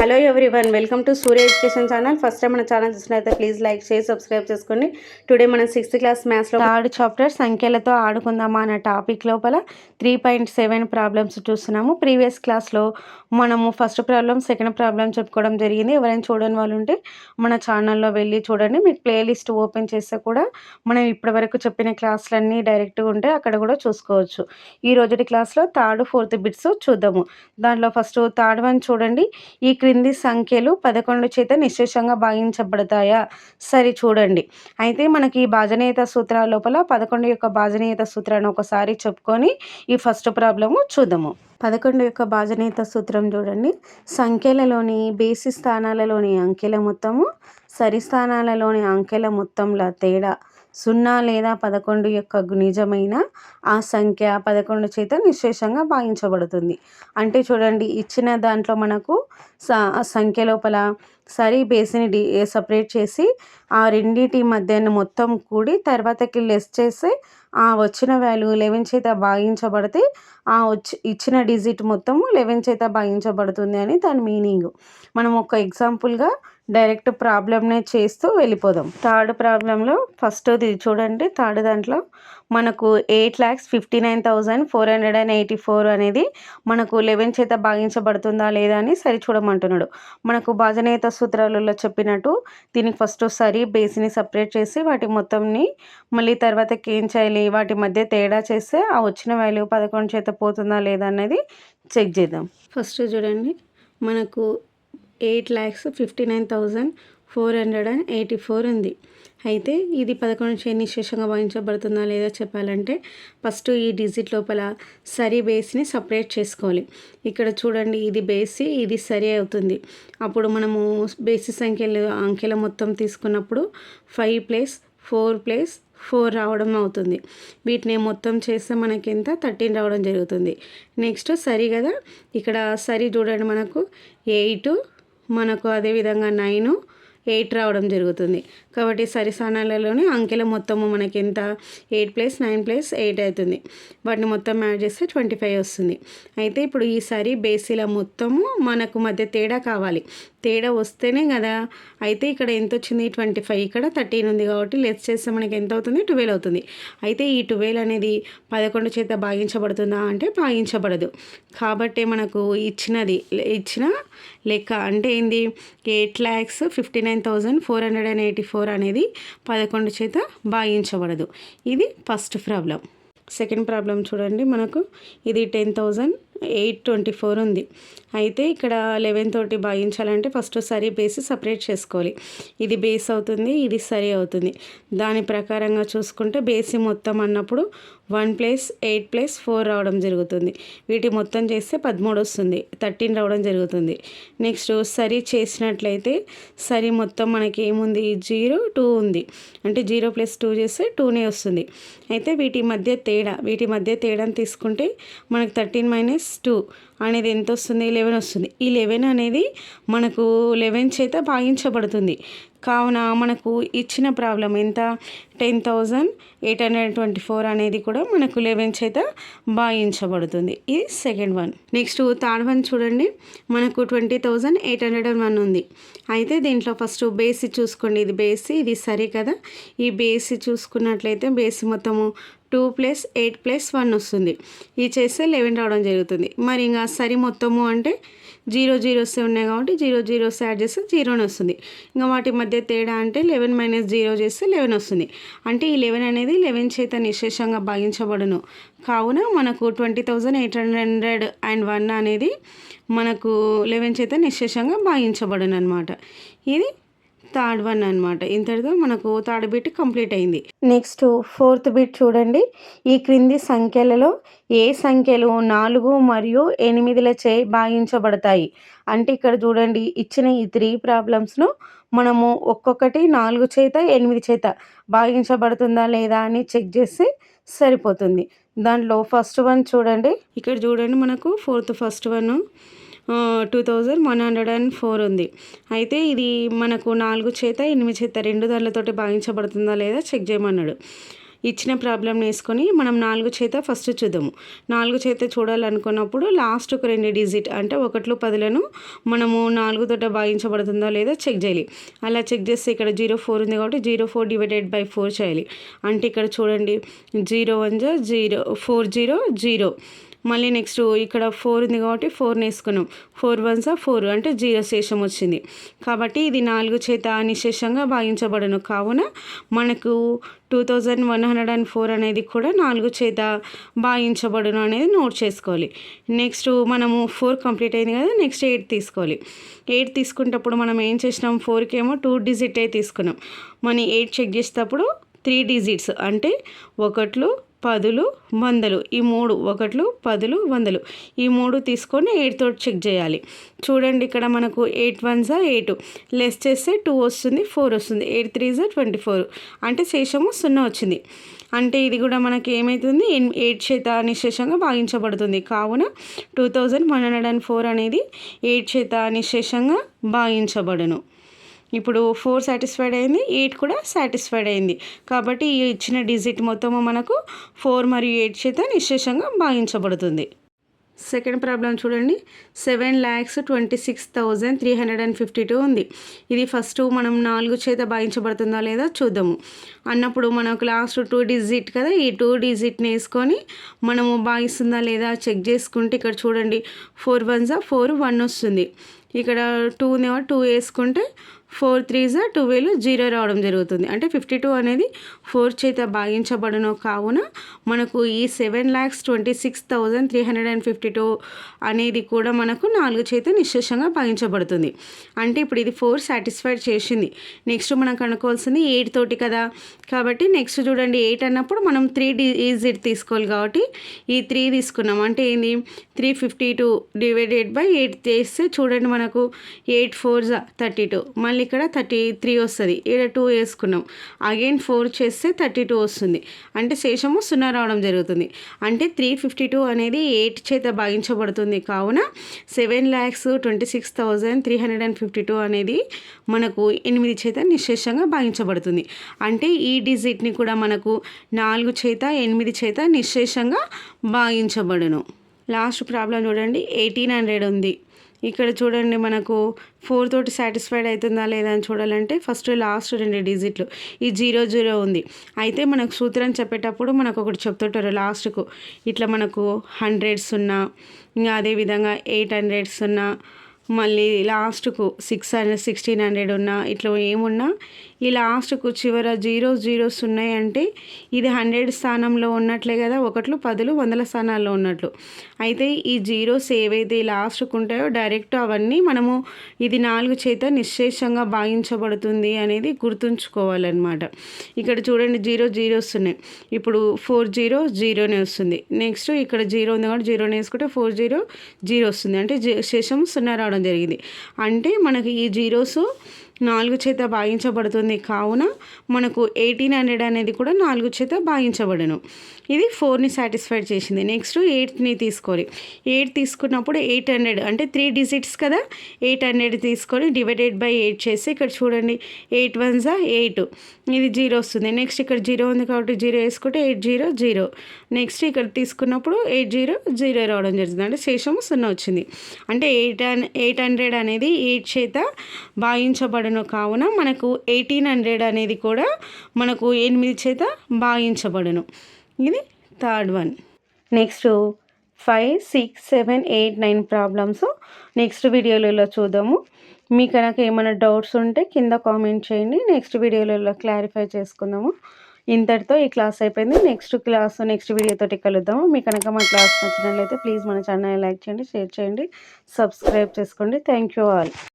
Hello one welcome to Surya education channel. First time మన channel చూసినట్లయితే please like చేసి subscribe చేసుకోండి today మనం సిక్స్త్ క్లాస్ మ్యాథ్స్లో థర్డ్ చాప్టర్ సంఖ్యలతో ఆడుకుందామా అనే టాపిక్ లోపల త్రీ పాయింట్ సెవెన్ ప్రాబ్లమ్స్ చూస్తున్నాము. ప్రీవియస్ క్లాస్లో మనము ఫస్ట్ ప్రాబ్లం సెకండ్ ప్రాబ్లం చెప్పుకోవడం జరిగింది. ఎవరైనా చూడని వాళ్ళు ఉంటే మన ఛానల్లో వెళ్ళి చూడండి. మీకు ప్లేలిస్ట్ ఓపెన్ చేస్తే కూడా మనం ఇప్పటివరకు చెప్పిన క్లాసులన్నీ డైరెక్ట్గా ఉంటే అక్కడ కూడా చూసుకోవచ్చు. ఈ రోజుటి క్లాస్లో థర్డ్ ఫోర్త్ బిట్స్ చూద్దాము. దాంట్లో ఫస్ట్ థర్డ్ వన్ చూడండి. ఈ క్రింది సంఖ్యలు పదకొండు చేత నిశేషంగా భాగించబడతాయా? సరే చూడండి. అయితే మనకి ఈ భాజనీయత సూత్రాల లోపల పదకొండు యొక్క భాజనీయత సూత్రాన్ని ఒకసారి చెప్పుకొని ఈ ఫస్ట్ ప్రాబ్లము చూద్దాము. పదకొండు యొక్క భాజనీయత సూత్రం చూడండి. సంఖ్యలలోని బేసి స్థానాలలోని అంకెల మొత్తము సరి స్థానాలలోని అంకెల మొత్తంల తేడా. సున్నా లేదా పదకొండు యొక్క నిజమైన ఆ సంఖ్య పదకొండు చేత నిశ్శేషంగా భావించబడుతుంది అంటే చూడండి ఇచ్చిన దాంట్లో మనకు సంఖ్య లోపల సరి బేసిని డి సపరేట్ చేసి ఆ రెండింటి మధ్యన మొత్తం కూడి తర్వాతకి లెస్ చేస్తే ఆ వచ్చిన వాల్యూ లెవెన్ చేత భాగించబడితే ఆ వచ్చి ఇచ్చిన డిజిట్ మొత్తము లెవెన్ చేత భాగించబడుతుంది అని దాని మీనింగ్. మనం ఒక ఎగ్జాంపుల్గా డైరెక్ట్ ప్రాబ్లమ్నే చేస్తూ వెళ్ళిపోదాం. థర్డ్ ప్రాబ్లంలో ఫస్ట్ది చూడండి. థర్డ్ దాంట్లో మనకు eight lakhs fifty nine thousand four hundred and eighty four అనేది మనకు లెవెన్ చేత భాగించబడుతుందా లేదా అని సరి చూడమంటున్నాడు మనకు భాజనేత సూత్రాలలో చెప్పినట్టు దీనికి ఫస్ట్ సరి బేస్ని సపరేట్ చేసి వాటి మొత్తంని మళ్ళీ తర్వాతకి ఏం చేయాలి వాటి మధ్య తేడా చేస్తే ఆ వచ్చిన వాల్యూ పదకొండు చేత పోతుందా లేదా అనేది చెక్ చేద్దాం. ఫస్ట్ చూడండి. మనకు eight lakhs fifty nine thousand four hundred and eighty four ఉంది. అయితే ఇది పదకొండు చేయని నిశేషంగా భావించబడుతుందా లేదా చెప్పాలంటే ఫస్ట్ ఈ డిజిట్ లోపల సరి బేస్ని సపరేట్ చేసుకోవాలి. ఇక్కడ చూడండి ఇది బేసి ఇది సరి అవుతుంది. అప్పుడు మనము బేసి సంఖ్యలు అంకెల మొత్తం తీసుకున్నప్పుడు five plus four plus four రావడం అవుతుంది. వీటిని మొత్తం చేస్తే మనకి ఎంత? థర్టీన్ రావడం జరుగుతుంది. నెక్స్ట్ సరి కదా? ఇక్కడ సరి చూడండి మనకు ఎయిట్ మనకు అదేవిధంగా నైను ఎయిట్ రావడం జరుగుతుంది. కాబట్టి సరిస్థానాలలోనే అంకెల మొత్తము మనకి ఎంత eight plus nine plus eight అవుతుంది. వాటిని మొత్తం యాడ్ చేస్తే ట్వంటీ ఫైవ్ వస్తుంది. అయితే ఇప్పుడు ఈసారి బేసీల మొత్తము మనకు మధ్య తేడా కావాలి. తేడా వస్తేనే కదా? అయితే ఇక్కడ ఎంత వచ్చింది? Twenty five. ఇక్కడ థర్టీన్ ఉంది కాబట్టి లెస్ చేస్తే మనకి ఎంత అవుతుంది? ట్వెల్వ్ అవుతుంది. అయితే ఈ ట్వెల్వ్ అనేది పదకొండు చేత భాగించబడుతుందా అంటే భాగించబడదు. కాబట్టి మనకు ఇచ్చినది ఇచ్చిన లెక్క అంటే ఏంది? Eight lakhs fifty nine thousand four hundred and eighty four అనేది పదకొండు చేత భాగించబడదు. ఇది ఫస్ట్ ప్రాబ్లం. సెకండ్ ప్రాబ్లం చూడండి మనకు. ఇది ten thousand eight twenty four ఉంది. అయితే ఇక్కడ లెవెన్ తోటి భాగించాలంటే ఫస్ట్ సరీ బేస్ సపరేట్ చేసుకోవాలి. ఇది బేస్ అవుతుంది ఇది సరి అవుతుంది. దాని ప్రకారంగా చూసుకుంటే బేసి మొత్తం అన్నప్పుడు one plus eight plus four రావడం జరుగుతుంది. వీటి మొత్తం చేస్తే పదమూడు వస్తుంది. థర్టీన్ రావడం జరుగుతుంది. నెక్స్ట్ సరి చేసినట్లయితే సరి మొత్తం మనకి ఏముంది? జీరో టూ ఉంది. అంటే జీరో ప్లస్ టూ చేస్తే టూనే వస్తుంది. అయితే వీటి మధ్య తేడా వీటి మధ్య తేడాని తీసుకుంటే మనకు థర్టీన్ మైనస్ టూ అనేది ఎంత వస్తుంది? లెవెన్ వస్తుంది. ఈ లెవెన్ అనేది మనకు లెవెన్ చేత భాగించబడుతుంది. కావున మనకు ఇచ్చిన ప్రాబ్లం ఎంత? Ten thousand eight hundred twenty four అనేది కూడా మనకు లెవెన్ చేత భాగించబడుతుంది. ఇది second one next third one చూడండి. మనకు twenty thousand eight hundred and one ఉంది. అయితే దీంట్లో ఫస్ట్ బేసి చూసుకోండి. ఇది బేసి ఇది సరే కదా? ఈ బేసి చూసుకున్నట్లయితే బేసి మొత్తము two plus eight plus one వస్తుంది. ఇది చేస్తే లెవెన్ రావడం జరుగుతుంది. మరి ఇంకా సరి మొత్తము అంటే జీరో జీరోస్ ఉన్నాయి కాబట్టి జీరో జీరోస్ యాడ్ చేస్తే జీరోని వస్తుంది. ఇంకా వాటి మధ్య తేడా అంటే లెవెన్ మైనస్ జీరో చేస్తే లెవెన్ వస్తుంది. అంటే ఈ లెవెన్ అనేది లెవెన్ చేత నిశేషంగా భాగించబడును. కావున మనకు twenty thousand eight hundred and one అనేది మనకు లెవెన్ చేత నిశేషంగా భాగించబడును అనమాట ఇది థర్డ్ వన్ అనమాట ఇంతటితో మనకు థర్డ్ బిట్ కంప్లీట్ అయింది. నెక్స్ట్ ఫోర్త్ బిట్ చూడండి. ఈ క్రింది సంఖ్యలలో ఏ సంఖ్యలు నాలుగు మరియు ఎనిమిదిలచే భాగించబడతాయి? అంటే ఇక్కడ చూడండి ఇచ్చిన ఈ త్రీ ప్రాబ్లమ్స్ను మనము ఒక్కొక్కటి నాలుగు చేత ఎనిమిది చేత భాగించబడుతుందా లేదా అని చెక్ చేస్తే సరిపోతుంది. దాంట్లో ఫస్ట్ వన్ చూడండి. ఇక్కడ చూడండి మనకు fourth first one two thousand one hundred and four ఉంది. అయితే ఇది మనకు నాలుగు చేత ఎనిమిది చేత రెండు దానిలతోటి భాగించబడుతుందా లేదా చెక్ చేయమన్నాడు. ఇచ్చిన ప్రాబ్లం వేసుకొని మనం నాలుగు చేత ఫస్ట్ చూద్దాము. నాలుగు చేత చూడాలనుకున్నప్పుడు లాస్ట్ ఒక రెండు డిజిట్ అంటే ఒకట్లు పదులను మనము నాలుగు తోట భాగించబడుతుందో లేదో చెక్ చేయాలి. అలా చెక్ చేస్తే ఇక్కడ జీరో ఫోర్ ఉంది కాబట్టి zero four divided by four చేయాలి. అంటే ఇక్కడ చూడండి జీరో వన్ జా జీరో ఫోర్ జీరో జీరో. మళ్ళీ నెక్స్ట్ ఇక్కడ ఫోర్ ఉంది కాబట్టి ఫోర్ని వేసుకున్నాం ఫోర్ వన్స్ ఫోర్ అంటే జీరో శేషం వచ్చింది. కాబట్టి ఇది నాలుగు చేత నిశేషంగా భాగించబడను. కావున మనకు two thousand one hundred and four అనేది కూడా నాలుగు చేత భాగించబడును అనేది నోట్ చేసుకోవాలి. నెక్స్ట్ మనము ఫోర్ కంప్లీట్ అయింది కదా నెక్స్ట్ ఎయిట్ తీసుకోవాలి. ఎయిట్ తీసుకునేటప్పుడు మనం ఏం చేసినాం? ఫోర్కి ఏమో టూ డిజిటే తీసుకున్నాం. మనం ఎయిట్ చెక్ చేసేటప్పుడు త్రీ డిజిట్స్ అంటే ఒకట్లు పదులు వందలు. ఈ మూడు ఒకట్లు పదులు వందలు. ఈ మూడు తీసుకొని ఎయిట్ తోటి చెక్ చేయాలి. చూడండి ఇక్కడ మనకు ఎయిట్ వన్సా ఎయిట్. లెస్ చేస్తే టూ వస్తుంది ఫోర్ వస్తుంది. ఎయిట్ త్రీజా ట్వంటీ ఫోర్. అంటే శేషము సున్నా వచ్చింది. అంటే ఇది కూడా మనకి ఏమవుతుంది ఎయిట్ చేత నిశేషంగా భాగించబడుతుంది. కావున two thousand one hundred and four అనేది ఎయిట్ చేత నిశేషంగా భాగించబడును. ఇప్పుడు ఫోర్ సాటిస్ఫైడ్ అయింది ఎయిట్ కూడా సాటిస్ఫైడ్ అయింది. కాబట్టి ఈ ఇచ్చిన డిజిట్ మొత్తము మనకు ఫోర్ మరియు ఎయిట్ చేత నిశేషంగా భావించబడుతుంది సెకండ్ ప్రాబ్లం చూడండి. Seven lakhs twenty six thousand three hundred and fifty two ఉంది. ఇది ఫస్ట్ మనం నాలుగు చేత భావించబడుతుందా లేదా చూద్దాము. అన్నప్పుడు మనకు లాస్ట్ టూ డిజిట్ కదా ఈ టూ డిజిట్ని వేసుకొని మనము భావిస్తుందా లేదా చెక్ చేసుకుంటే ఇక్కడ చూడండి. ఫోర్ వన్జా ఫోర్ వన్ వస్తుంది. ఇక్కడ టూ టూ వేసుకుంటే ఫోర్ త్రీజా జా జీరో రావడం జరుగుతుంది. అంటే ఫిఫ్టీ టూ అనేది ఫోర్ చేత భాగించబడను. కావున మనకు ఈ seven lakhs twenty six thousand three hundred and fifty two అనేది కూడా మనకు నాలుగు చేత నిశ్శేషంగా భాగించబడుతుంది. అంటే ఇప్పుడు ఇది ఫోర్ సాటిస్ఫైడ్ చేసింది. నెక్స్ట్ మనం కనుక్కోవాల్సింది ఎయిట్ తోటి కదా. కాబట్టి నెక్స్ట్ చూడండి ఎయిట్ అన్నప్పుడు మనం త్రీ డిజిట్ తీసుకోవాలి కాబట్టి ఈ త్రీ తీసుకున్నాం. అంటే ఏంది? Three fifty two divided by eight చేస్తే చూడండి మనకు ఎయిట్ ఫోర్ థర్టీ టూ. మళ్ళీ మళ్ళీ ఇక్కడ థర్టీ త్రీ వస్తుంది. ఇక్కడ టూ వేసుకున్నాం. అగైన్ ఫోర్ చేస్తే థర్టీ టూ వస్తుంది. అంటే శేషము సున్నా రావడం జరుగుతుంది. అంటే త్రీ ఫిఫ్టీ టూ అనేది ఎయిట్ చేత భాగించబడుతుంది కావున seven lakhs twenty six thousand three hundred and fifty two అనేది మనకు ఎనిమిది చేత నిశేషంగా భాగించబడుతుంది. అంటే ఈ డిజిట్ని కూడా మనకు నాలుగు చేత ఎనిమిది చేత నిశేషంగా భాగించబడును. లాస్ట్ ప్రాబ్లం చూడండి. ఎయిటీన్ హండ్రెడ్ ఉంది. ఇక్కడ చూడండి మనకు ఫోర్ తోటి సాటిస్ఫైడ్ అవుతుందా లేదా అని చూడాలంటే ఫస్ట్ లాస్ట్ రెండు డిజిట్లు ఈ జీరో జీరో ఉంది. అయితే మనకు సూత్రం చెప్పేటప్పుడు మనకు ఒకటి చెప్తుంటారు లాస్ట్కు ఇట్లా మనకు హండ్రెడ్స్ ఉన్నా ఇంకా అదేవిధంగా ఎయిట్ హండ్రెడ్స్ ఉన్నా మళ్ళీ లాస్ట్కు సిక్స్ హండ్రెడ్ సిక్స్టీన్ హండ్రెడ్ ఉన్నా ఇట్లా ఏమున్నా ఈ లాస్ట్కు చివర జీరోస్ జీరోస్ ఉన్నాయంటే ఇది హండ్రెడ్ స్థానంలో ఉన్నట్లే కదా ఒకట్లు పదులు వందల స్థానాల్లో ఉన్నట్లు. అయితే ఈ జీరోస్ ఏవైతే లాస్ట్కు ఉంటాయో డైరెక్ట్ అవన్నీ మనము ఇది నాలుగు చేత నిశ్శేషంగా భావించబడుతుంది అనేది గుర్తుంచుకోవాలన్నమాట. ఇక్కడ చూడండి జీరో జీరోస్ ఉన్నాయి ఇప్పుడు ఫోర్ జీరో జీరోనే వస్తుంది. నెక్స్ట్ ఇక్కడ జీరో ఉంది కాబట్టి జీరోనే వేసుకుంటే ఫోర్ జీరో జీరో వస్తుంది. అంటే శేషం సున్నా రావడం జరిగింది. అంటే మనకి ఈ జీరోస్ నాలుగు చేత భాగించబడుతుంది. కావున మనకు ఎయిటీన్ హండ్రెడ్ అనేది కూడా నాలుగు చేత భాగించబడను. ఇది ఫోర్ని సాటిస్ఫైడ్ చేసింది. నెక్స్ట్ ఎయిట్ని తీసుకోవాలి ఎయిట్ తీసుకున్నప్పుడు ఎయిట్ హండ్రెడ్ అంటే త్రీ డిజిట్స్ కదా? ఎయిట్ హండ్రెడ్ తీసుకొని డివైడెడ్ బై ఎయిట్ చేసి ఇక్కడ చూడండి. ఎయిట్ వన్ జా ఎయిట్ ఇది జీరో వస్తుంది. నెక్స్ట్ ఇక్కడ జీరో ఉంది కాబట్టి జీరో వేసుకుంటే ఎయిట్ జీరో జీరో నెక్స్ట్ ఇక్కడ తీసుకున్నప్పుడు ఎయిట్ జీరో జీరో రావడం జరుగుతుంది అంటే శేషము సున్నా వచ్చింది. అంటే ఎయిట్ ఎయిట్ హండ్రెడ్ అనేది ఎయిట్ చేత భావించబడను కావున మనకు ఎయిటీన్ హండ్రెడ్ అనేది కూడా మనకు ఎనిమిది చేత భావించబడను ఇది third one next five six seven eight nine problems next వీడియోలలో చూద్దాము. మీ కనుక ఏమైనా డౌట్స్ ఉంటే కింద కామెంట్ చేయండి. నెక్స్ట్ వీడియోలలో క్లారిఫై చేసుకుందాము. ఇంతటితో ఈ క్లాస్ అయిపోయింది. నెక్స్ట్ క్లాస్ నెక్స్ట్ వీడియోతోటి కలుద్దాము. మీ కనుక మా క్లాస్ నచ్చినట్లయితే ప్లీజ్ మన ఛానల్ లైక్ చేయండి షేర్ చేయండి సబ్స్క్రైబ్ చేసుకోండి. Thank you all